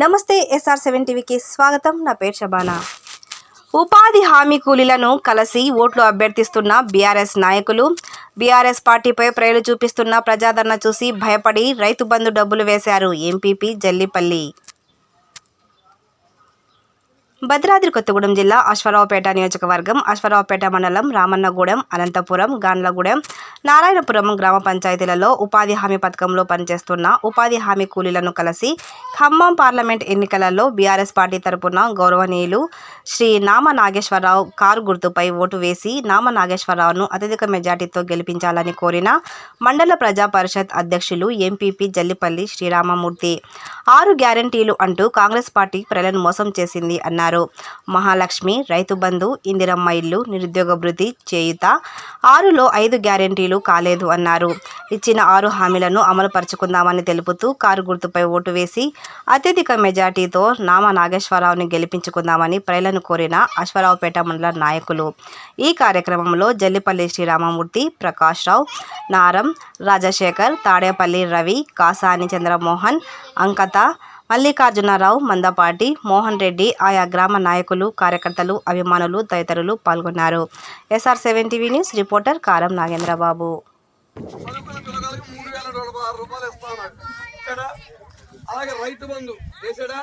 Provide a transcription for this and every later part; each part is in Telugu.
నమస్తే ఎస్ఆర్ సెవెన్ టీవీకి స్వాగతం. నా పేరు షబానా ఉపాధి హామీ కూలీలను కలిసి ఓట్లు అభ్యర్థిస్తున్న బీఆర్ఎస్ నాయకులు బీఆర్ఎస్ పార్టీపై ప్రజలు చూపిస్తున్న ప్రజాదరణ చూసి భయపడి రైతు బంధు డబ్బులు వేశారు ఎంపీపీ జల్లిపల్లి. భద్రాద్రి కొత్తగూడెం జిల్లా అశ్వరావుపేట నియోజకవర్గం అశ్వరావుపేట మండలం రామన్నగూడెం అనంతపురం గాండ్లగూడెం నారాయణపురం గ్రామ పంచాయతీలలో ఉపాధి హామీ పథకంలో పనిచేస్తున్న ఉపాధి హామీ కూలీలను కలిసి ఖమ్మం పార్లమెంట్ ఎన్నికలలో బీఆర్ఎస్ పార్టీ తరపున గౌరవనీయులు శ్రీ నామ నాగేశ్వరరావు కారు గుర్తుపై ఓటు వేసి నామ నాగేశ్వరరావును అత్యధిక మెజార్టీతో గెలిపించాలని కోరిన మండల ప్రజా పరిషత్ అధ్యక్షులు ఎంపీపీ జల్లిపల్లి శ్రీరామమూర్తి. ఆరు గ్యారంటీలు అంటూ కాంగ్రెస్ పార్టీ ప్రజలను మోసం చేసింది అన్నారు. మహాలక్ష్మి రైతు బంధు ఇందిరమ్మ ఇల్లు నిరుద్యోగ భృతి చేయుత ఆరులో ఐదు గ్యారంటీలు కాలేదు అన్నారు. ఇచ్చిన ఆరు హామీలను అమలు పరుచుకుందామని తెలుపుతూ కారు గుర్తుపై ఓటు వేసి అత్యధిక మెజార్టీతో నామ నాగేశ్వరరావుని గెలిపించుకుందామని ప్రజలను కోరిన అశ్వరావుపేట మండల నాయకులు. ఈ కార్యక్రమంలో జల్లిపల్లి శ్రీరామమూర్తి ప్రకాష్ రావు నారం రాజశేఖర్ తాడేపల్లి రవి కాసాని చంద్రమోహన్ అంకత మల్లికార్జునరావు మందపాటి మోహన్ రెడ్డి ఆయా గ్రామ నాయకులు కార్యకర్తలు అభిమానులు తదితరులు పాల్గొన్నారు. SR seven TV news reporter Karam Nagendrababu. అలాగే రైతు బంధు వేసాడా?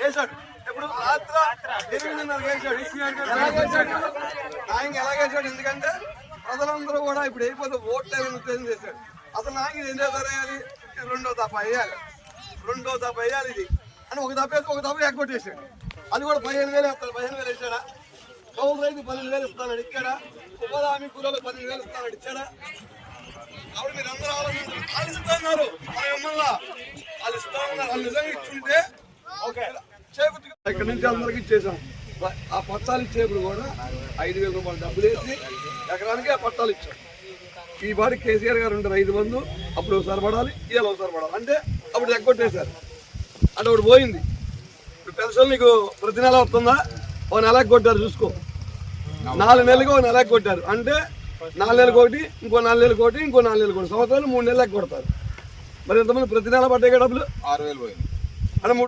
వేసాడు. ఇప్పుడు వేసాడు. ఎందుకంటే ప్రజలందరూ కూడా ఇప్పుడు అయిపోతే ఓట్లేని ఉద్దేశం చేశాడు. అసలు నాకు ఇది ఎందుకు వేయాలి రెండో వేయాలి. రెండో దఫ వేయాలి ఇది. అని ఒక దఫ వేసి ఒక దఫ ఎగ్గొట్టేసాడు అది కూడా పదిహేను వేలు వేస్తాడు పదిహేను వేలు వేసాడా కౌలు రైతు పన్నెండు వేలు ఇస్తాడు ఇచ్చాడా? ఉపాధి హామీ కూలీలకు పన్నెండు వేలు ఇస్తాడు ఇచ్చాడా? ఆవిడ మీరు అందరూ ఆలోచించారు వాళ్ళు ఇస్తున్నారు వాళ్ళు ఇస్తా ఉన్నారు వాళ్ళు నిజంగా ఇచ్చుంటే చేకూర్తి ఇక్కడ నుంచి అందరికి ఇచ్చేసాం. ఆ పట్టాలు ఇచ్చేప్పుడు కూడా ఐదు వేల రూపాయలు డబ్బులు వేసి ఎకరానికి ఆ పట్టాలు ఇచ్చాం. ఈ బాడీ కేసీఆర్ గారు ఉంటే రైతు బంధు అప్పుడు ఒకసారి పడాలి ఇవాళ ఒకసారి పడాలి. అంటే అప్పుడు ఎగ్గొట్టేశారు అంటే ఒకటి పోయింది. ఇప్పుడు పెన్షన్ నీకు ప్రతి నెల వస్తుందా? ఓ నెలకు కొట్టారు చూసుకో. నాలుగు నెలలకు ఒక నెలకు కొట్టారు. అంటే నాలుగు నెలలకు ఒకటి ఇంకో నాలుగు నెలలకు ఒకటి ఇంకో నాలుగు నెలలకు ఒకటి. సంవత్సరాలు మూడు నెలలకు కొడతారు. మరి ఎంతమంది ప్రతి నెల పడ్డాయి డబ్బులు? ఆరు వేలు పోయింది. అంటే